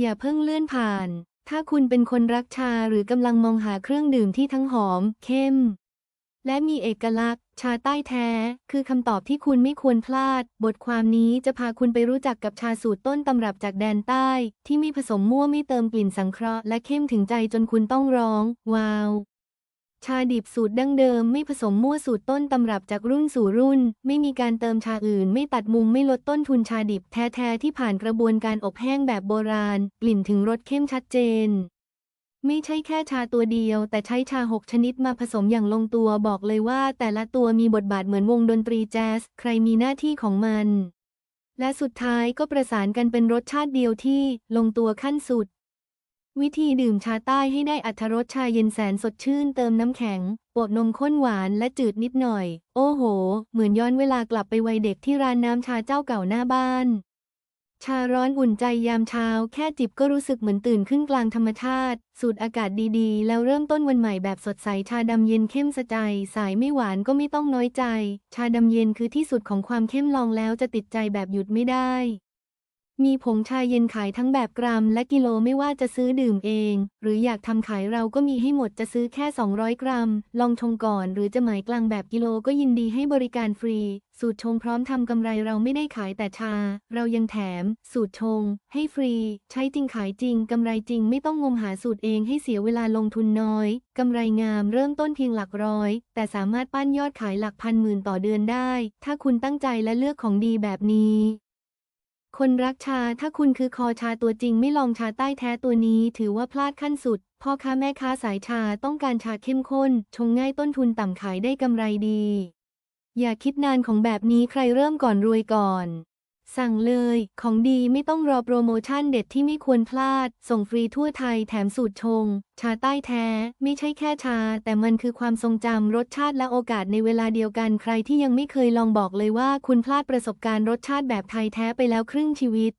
อย่าเพิ่งเลื่อนผ่าน ถ้าคุณเป็นคนรักชาหรือกำลังมองหาเครื่องดื่มที่ทั้งหอม เข้ม และมีเอกลักษณ์ ชาใต้แท้ คือคำตอบที่คุณไม่ควรพลาด บทความนี้จะพาคุณไปรู้จักกับชาสูตรต้นตำรับจากแดนใต้ ที่ไม่ผสมมั่วไม่เติมกลิ่นสังเคราะห์และเข้มถึงใจจนคุณต้องร้อง ว้าว ชาดิบสูตรดั้งเดิมไม่ผสมมั่วสูตรต้นตำรับจากรุ่นสู่รุ่น ไม่มีการเติมชาอื่น ไม่ตัดมุมไม่ลดต้นทุนชาดิบแท้ๆที่ผ่านกระบวนการอบแห้งแบบโบราณ กลิ่นถึงรสเข้มชัดเจน ไม่ใช่แค่ชาตัวเดียว แต่ใช้ชาหกชนิดมาผสมอย่างลงตัวบอกเลยว่า แต่ละตัวมีบทบาทเหมือนวงดนตรีแจ๊สใครมีหน้าที่ของมันและสุดท้ายก็ประสานกันเป็นรสชาติเดียวที่ลงตัวขั้นสุด วิธีดื่มชาใต้ให้ได้อัตรสชาเย็นแสนสดชื่นเติมน้ำแข็งโปะนมข้นหวานและจืดนิดหน่อย โอ้โห เหมือนย้อนเวลากลับไปวัยเด็กที่ร้านน้ำชาเจ้าเก่าหน้าบ้าน ชาร้อนอุ่นใจยามเช้า แค่จิบก็รู้สึกเหมือนตื่นขึ้นกลางธรรมชาติ สูดอากาศดีๆ แล้วเริ่มต้นวันใหม่แบบสดใสชาดำเย็นเข้มสะใจ สายไม่หวานก็ไม่ต้องน้อยใจ ชาดำเย็นคือที่สุดของความเข้มลองแล้วจะติดใจแบบหยุดไม่ได้ มีผงชาเย็นขายทั้งแบบกรัมและกิโลไม่ว่าจะซื้อดื่มเอง หรืออยากทำขายเราก็มีให้หมดจะซื้อแค่ 200 กรัม ลองชงก่อนหรือจะหมายกลางแบบกิโลก็ยินดีให้บริการฟรี สูตรชงพร้อมทำกำไรเราไม่ได้ขายแต่ชา เรายังแถม สูตรชง ให้ฟรี ใช้จริงขายจริงกำไรจริงไม่ต้องงมหาสูตรเองให้เสียเวลาลงทุนน้อยกำไรงามเริ่มต้นเพียงหลักร้อย แต่สามารถปั้นยอดขายหลักพันหมื่นต่อเดือนได้ ถ้าคุณตั้งใจและเลือกของดีแบบนี้ คนรักชาถ้าคุณคือคอชาตัวจริงไม่ลองชาใต้แท้ตัวนี้ ถือว่าพลาดขั้นสุด พ่อค้าแม่ค้าสายชาต้องการชาเข้มข้น ชงง่ายต้นทุนต่ำขายได้กำไรดี อย่าคิดนานของแบบนี้ใครเริ่มก่อนรวยก่อน สั่งเลย ของดีไม่ต้องรอโปรโมชั่นเด็ดที่ไม่ควรพลาด ส่งฟรีทั่วไทยแถมสูตรชง ชาใต้แท้ ไม่ใช่แค่ชา แต่มันคือความทรงจำรสชาติและโอกาสในเวลาเดียวกันใครที่ยังไม่เคยลองบอกเลยว่าคุณพลาดประสบการณ์รสชาติแบบไทยแท้ไปแล้วครึ่งชีวิต